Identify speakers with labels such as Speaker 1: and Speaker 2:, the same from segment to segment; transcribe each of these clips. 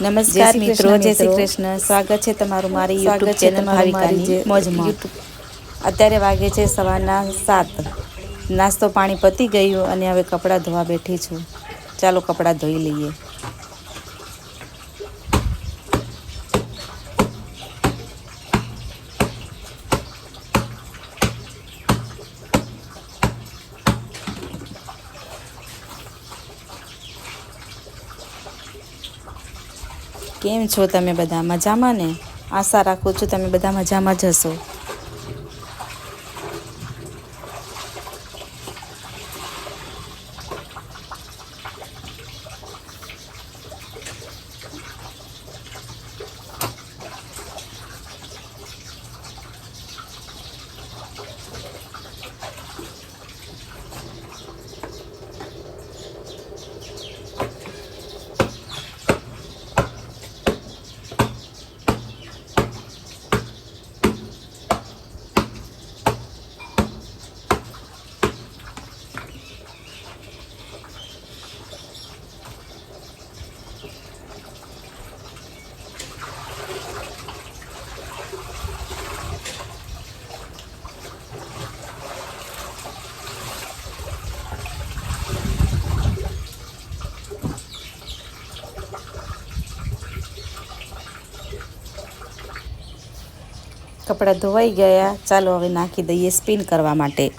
Speaker 1: નમસ્કાર મિત્રો જય શ્રી કૃષ્ણ. સ્વાગત છે તમારું મારી યુટ્યુબ ચેનલ ભાવિકાની મોજમાં. અત્યારે વાગે છે સવારના સાત. નાસ્તો પાણી પતી ગયું અને હવે કપડાં ધોવા બેઠી છું. ચાલો કપડાં ધોઈ લઈએ. કેમ છો તમે બધા? મજામાં ને? આશા રાખું છું તમે બધા મજામાં જ હશો. કપડાં ધોવાઈ ગયા. ચાલો હવે નાખી દઈએ સ્પિન કરવા માટે.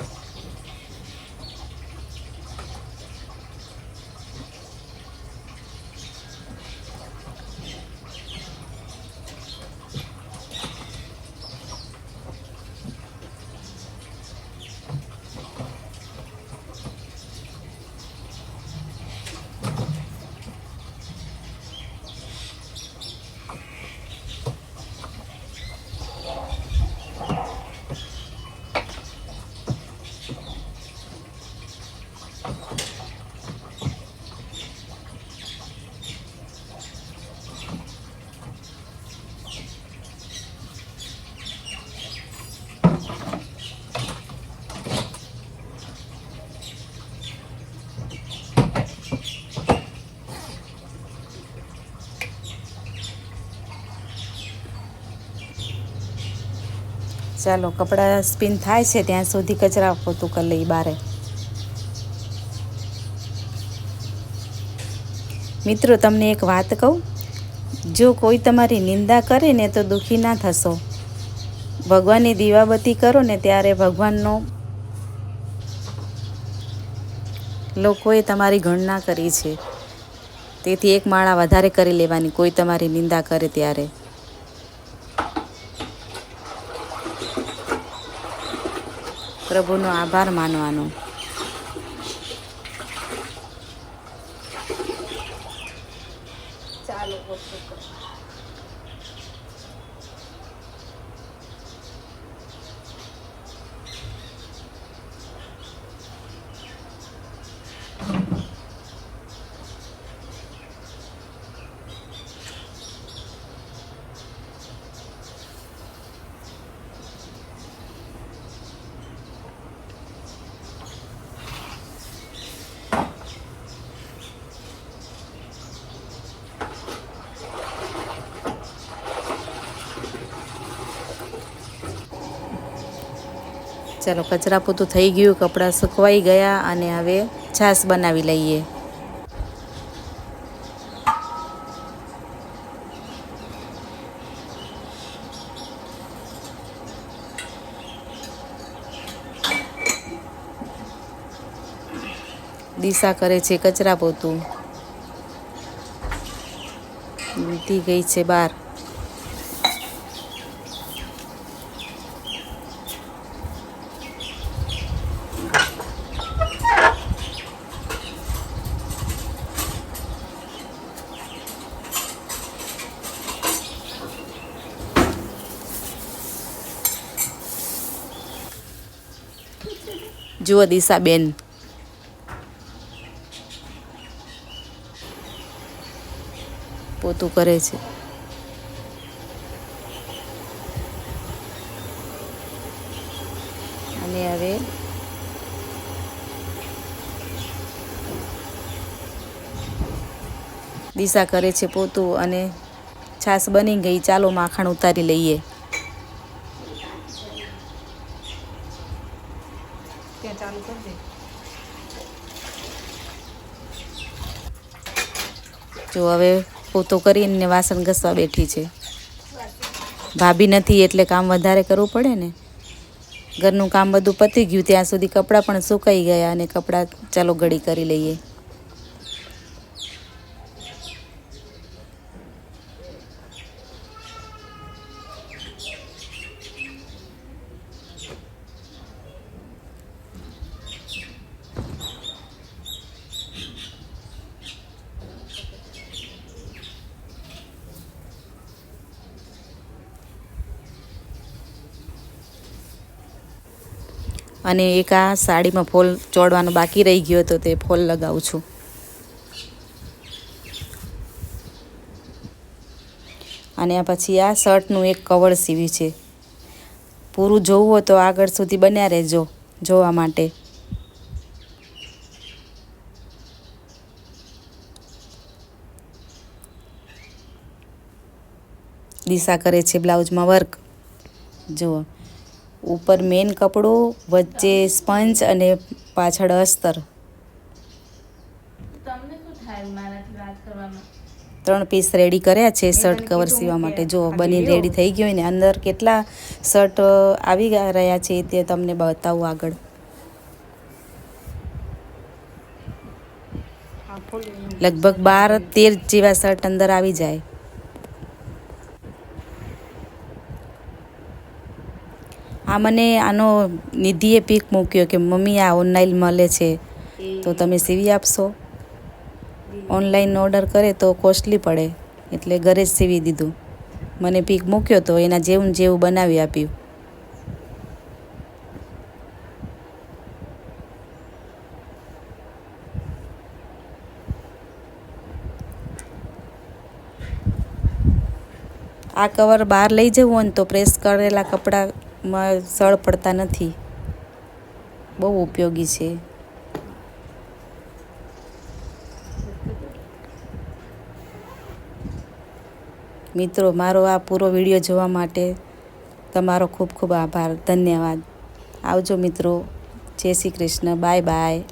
Speaker 1: ચાલો કપડાં સ્પિન થાય છે ત્યાં સુધી કચરા પોતું કરી લઈ બારે. મિત્રો, તમને એક વાત કહું? જો કોઈ તમારી નિંદા કરે ને તો દુઃખી ના થશો. ભગવાનની દીવાબત્તી કરો ને ત્યારે ભગવાનનો લોકોએ તમારી ગણના કરી છે. તેથી એક માળા વધારે કરી લેવાની, કોઈ તમારી નિંદા કરે ત્યારે. પ્રભુનો આભાર માનવાનો. ચાલો કચરા પોતું થઈ ગયું, કપડાં સુકવાઈ ગયા અને હવે છાશ બનાવી લઈએ. દિશા કરે છે કચરા પોતું. ગઈ છે બહાર. જુઓ દિશાબેન. પોતું કરે છે. અને હવે દિશા કરે છે પોતું અને છાશ બની ગઈ. ચાલો માખણ ઉતારી લઈએ
Speaker 2: ત્યાં ચાલુ કરી દે
Speaker 1: જો હવે પોતો કરીને વાસણ ઘસવા બેઠી છે. ભાભી નથી એટલે કામ વધારે કરવું પડે ને. ઘરનું કામ બધું પતી ગયું, ત્યાં સુધી કપડાં પણ સુકાઈ ગયા અને કપડાં ચાલો ઘડી કરી લઈએ. અને એક આ સાડીમાં ફોલ ચોડવાનો બાકી રહી ગયો હતો તે ફોલ લગાવું છું. અને આ પછી આ શર્ટનું એક કવર સીવી છે. પૂરું જોવું હોય તો આગળ સુધી બન્યા રહેજો જોવા માટે. દિશા કરે છે બ્લાઉઝમાં વર્ક. જુઓ. ઉપર મેન કપડું વચ્ચે સ્પંજ અને પાછળ અસ્તર. ત્રણ પીસ રેડી કર્યા છે શર્ટ કવર સીવા માટે. જો બની રેડી થઈ ગયો ને અંદર કેટલા શર્ટ આવી રહ્યા છે તે તમને બતાવું આગળ. લગભગ બાર તેર જેવા શર્ટ અંદર આવી જાય. આ મને આનો નિધિએ પીક મૂક્યો કે, મમ્મી, આ ઓનલાઈન મળે છે. તો તમે સીવી આપશો. ઓનલાઈન ઓર્ડર કરે તો કોસ્ટલી પડે. એટલે ઘરે જ સીવી દીધું. મને પીક મૂક્યો તો એના જેવું જેવું બનાવી આપ્યું. આ કવર બહાર લઈ જવું હોય ને તો પ્રેસ કરેલા કપડામાં સળ પડતા નથી. બહુ ઉપયોગી છે. મિત્રો, મારો આ પૂરો વીડિયો જોવા માટે તમારો ખૂબ ખૂબ આભાર. ધન્યવાદ. આવજો મિત્રો. જય શ્રી કૃષ્ણ. Bye bye.